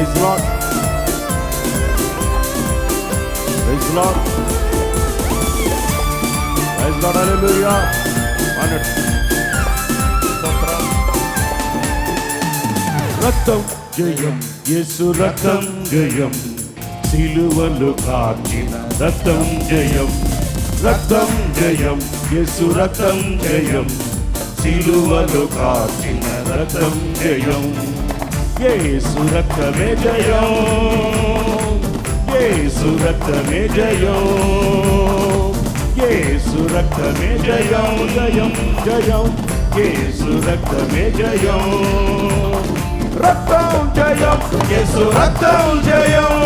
Praise lord praise lord praise lord hallelujah అన్నట్టు స్తోత్రం రక్తం జయం యేసు రక్తం జయం. సిలువలు కార్చిన రక్తం జయం. రక్తం జయం యేసు రక్తం జయం. సిలువలు కార్చిన రక్తం జయం. యేసు రక్తమే జయం. యేసు రక్తమే జయం. యేసు రక్తమే జయం. జయం జయం. యేసు రక్తమే జయం. రక్తం జయం యేసు రక్తం జయం.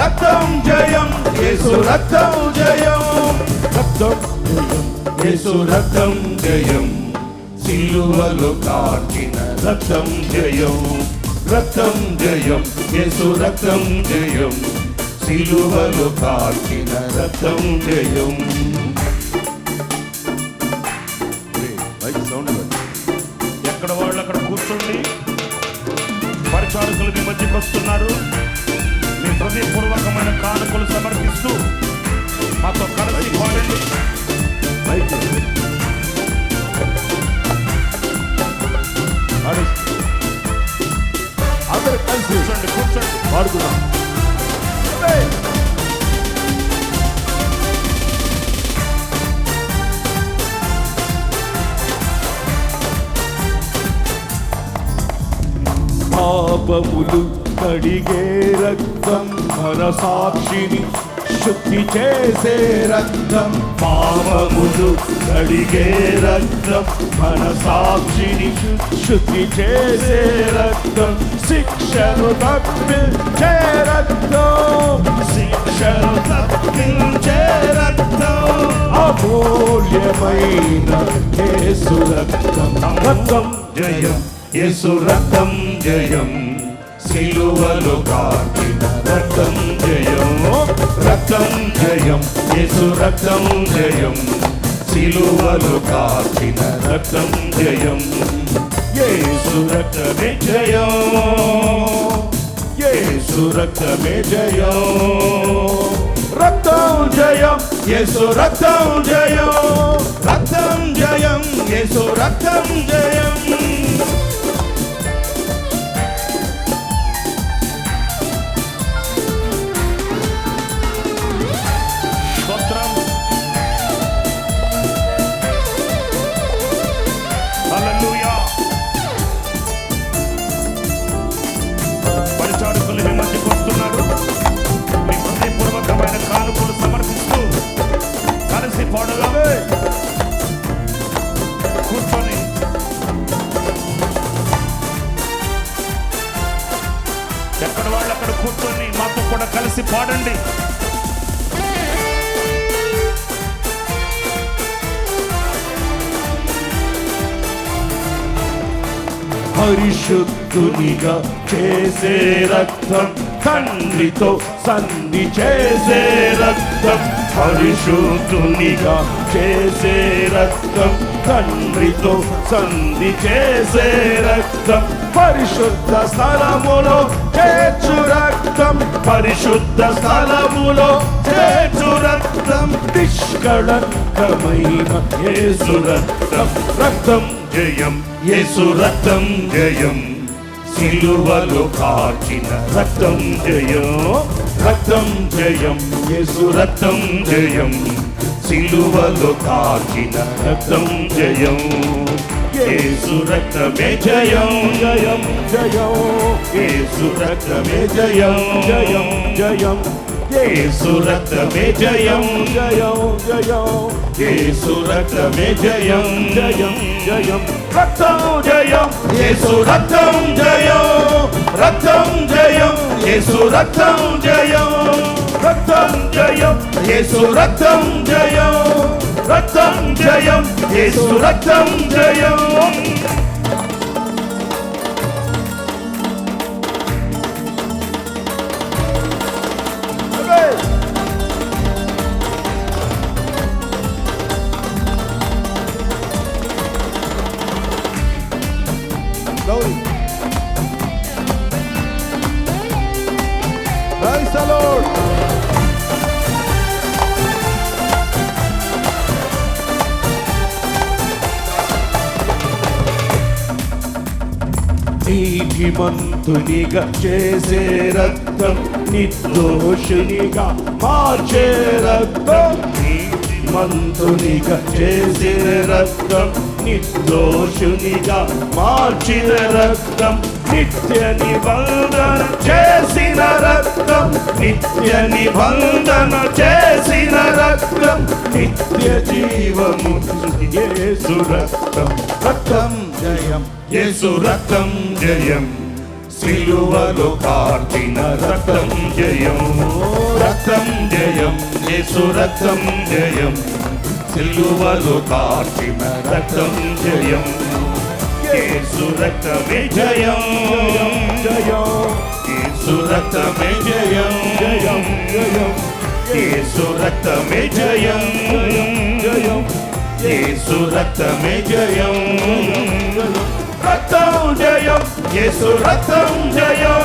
రక్తం జయం యేసు రక్తం జయం. రక్తం జయం యేసు రక్తం జయం. సిలువలో కార్చిన రక్తం జయం. రక్తం జయం యేసు రక్తం జయం. సిలువలో కార్చిన రక్తం జయం. ఎక్కడ వాళ్ళు అక్కడ కూర్చోండి. పరిచారకులు మీ మధ్యకి వస్తున్నారు. మీ హృదయపూర్వకమైన కానుకలు సమర్పిస్తూ మాతో కలిసి పాడండి. పాడుకుందాం పాపములు కడిగే రక్తం మన సాక్షిని శుద్ధి చేసే రక్తం పాపములు కడిగే రక్తం మన సాక్షిని శుద్ధి చేసే రక్తం శిక్షను తప్పించే రక్తం శిక్షను తప్పించే రక్తం అమూల్యమైన యేసు రక్తం రక్తం జయం యేసు రక్తం జయం. సిలువలో కార్చిన రక్తం జయం. రక్తం జయం యేసు రక్తం జయం. సిలువలో కాచిన రక్తం జయం. యేసు రక్తమే జయం. యేసు రక్తమే జయం. రక్తం జయం యేసు రక్తం జయం. రక్తం జయం యేసు రక్తం జయం. కలిసి పాడండి. పరిశుద్ధునిగా చేసే రక్తం తండ్రితో సంధి చేసే రక్తం. పరిశుద్ధునిగా చేసే రక్తం తండ్రితో సంధి చేసే రక్తం. పరిశుద్ధ స్థలములో చేర్చు రక్తం. పరిశుద్ధ స్థలములో చేర్చు రక్తం. నిష్కళంకమైన యేసు రక్తం. రక్తం జయం యేసు రక్తం జయం. సిలువలో కాచిన రక్తం జయం. రక్తం జయం యేసు రక్తం జయం. సిలువలో కాచిన రక్తం జయం. యేసు రక్తమే జయం. జయం జయం. యేసు రక్తమే జయం. జయం జయం. యేసు రక్తమే జయం. జయం జయం. యేసు రక్తమే జయం. జయం జయం. రక్తం జయం. యేసు రక్తం జయం. రక్తం జయం. యేసు రక్తం జయం. రక్తం జయం. యేసు రక్తం జయం. రక్తం జయం. இயேசு ரத்தம் ஜெயம் Glory. నీతిమంతునిగా చేసే రక్తం నిర్దోషునిగా మార్చే రక్తం. నీతిమంతునిగా చేసే రక్తం నిర్దోషునిగా మార్చిన రక్తం. నిత్య నిబంధన చేసిన రక్తం నిత్య నిబంధన చేసిన రక్తం. నిత్య జీవము రక్తం. రక్తం జయం. యేసు రక్తం జయం. సిలువలో కార్తిన రక్తం జయం. రక్తం జయం. యేసు రక్తం జయం. సిలువలో కార్తిన రక్తం జయం. యేసు రక్తమే జయం. జయం యేసు రక్తమే జయం. జయం జయం యేసు రక్తమే జయం జయం. యేసు రక్తమే జయం. రక్తం జయం యేసు రక్తం జయం.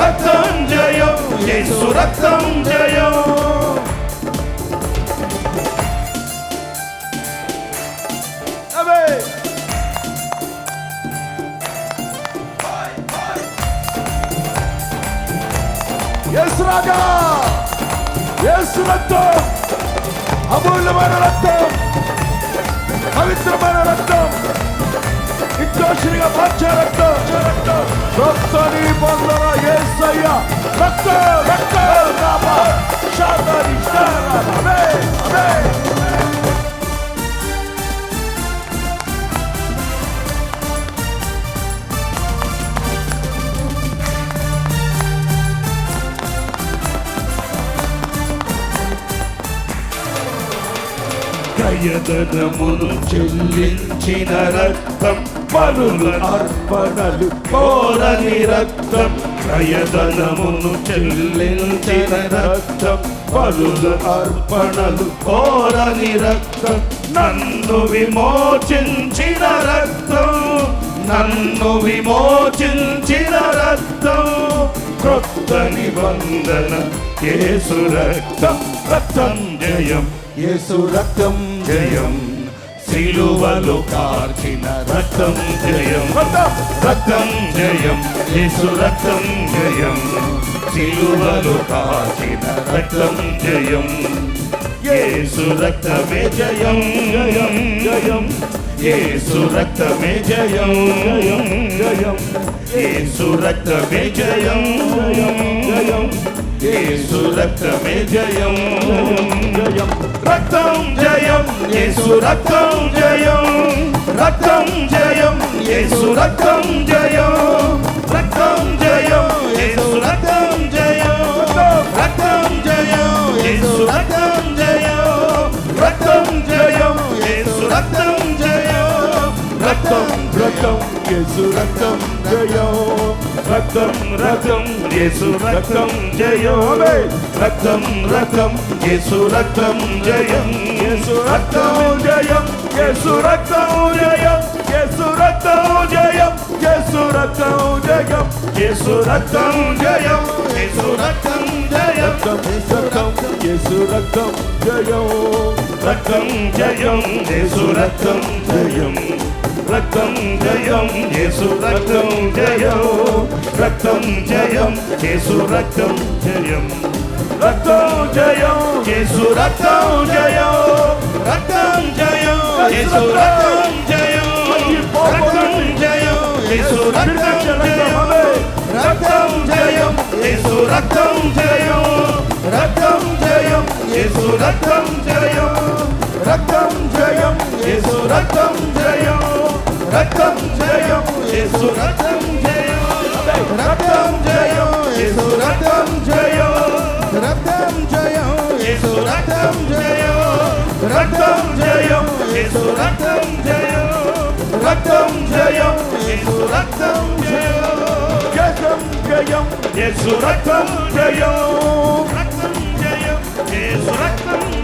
రక్తం జయం యేసు రక్తం జయం. యేసు రాజా! యేసు రక్తం! అమూల్యమైన రక్తం! పవిత్రమైన రక్తం. నిర్దోషినిగా మార్చే రక్తం. రక్తం రక్త నిబంధన యేసయ్య. రక్తం రక్తం! క్రయధనమును చెల్లించిన రక్తం పరుల అర్పణలు కోరని రక్తం. క్రయధనమును చెల్లించిన రక్తం పరుల అర్పణలు కోరని రక్తం. నన్ను విమోచించిన రక్తం నన్ను విమోచించిన రక్తం. క్రొత్త నిబంధన కేసు రక్తం రక్తం జయం. యేసు రక్తం జయం. సిలువలో కార్చిన రక్తం జయం. రక్తం జయం. యేసు రక్తం జయం. సిలువలో కార్చిన రక్తం జయం. యేసు రక్తమే జయం. జయం జయం. యేసు రక్తమే జయం. జయం యేసు రక్తమే జయం. జయం జయం యేసు రక్తమే జయం. జయం రక్తం జయం యేసు రక్తం జయం. రక్తం జయం యేసు రక్తం యేసు రక్తం జయో రక్తం రక్తం యేసు రక్తం జయో రక్తం రక్తం యేసు రక్తం జయం యేసు రక్తం జయం యేసు రక్తం జయం యేసు రక్తం జయం యేసు రక్తం జయం యేసు రక్తం జయం యేసు రక్తం జయం రక్తం యేసు రక్తం జయం రక్తం జయం యేసు రక్తం జయం రక్తం జయం యేసు రక్తం జయం. రక్తం జయం యేసు రక్తం జయం. రక్తం జయం యేసు రక్తం జయం. రక్తం జయం యేసు రక్తం జయం. రక్తం జయం యేసు రక్తం జయం. రక్తం జయం యేసు రక్తం జయం. రక్తం జయం యేసు రక్తం జయం. రక్తం జయం యేసు రక్తం రక్తం జయం యేసు రక్తం జయం రక్తం జయం యేసు రక్తం జయం రక్తం జయం యేసు రక్తం జయం రక్తం జయం యేసు రక్తం జయం రక్తం జయం యేసు రక్తం జయం జయం జయం యేసు రక్తం జయం రక్తం జయం యేసు రక్తం జయం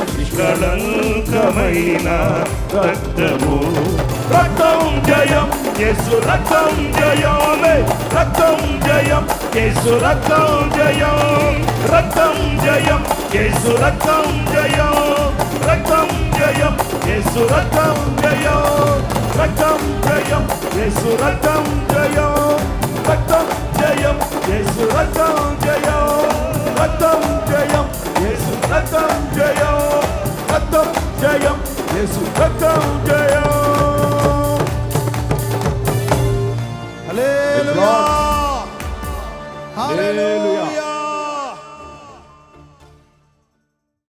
నిష్కళంకమైన రక్తము. రక్తం జయం యేసు రక్తం జయమే రక్తం జయం యేసు రక్తం జయం. రక్తం జయం యేసు రక్తం జయం. రక్తం జయం యేసు రక్తం జయం. రక్తం జయం యేసు రక్తం జయం. రక్తం జయం యేసు రక్తం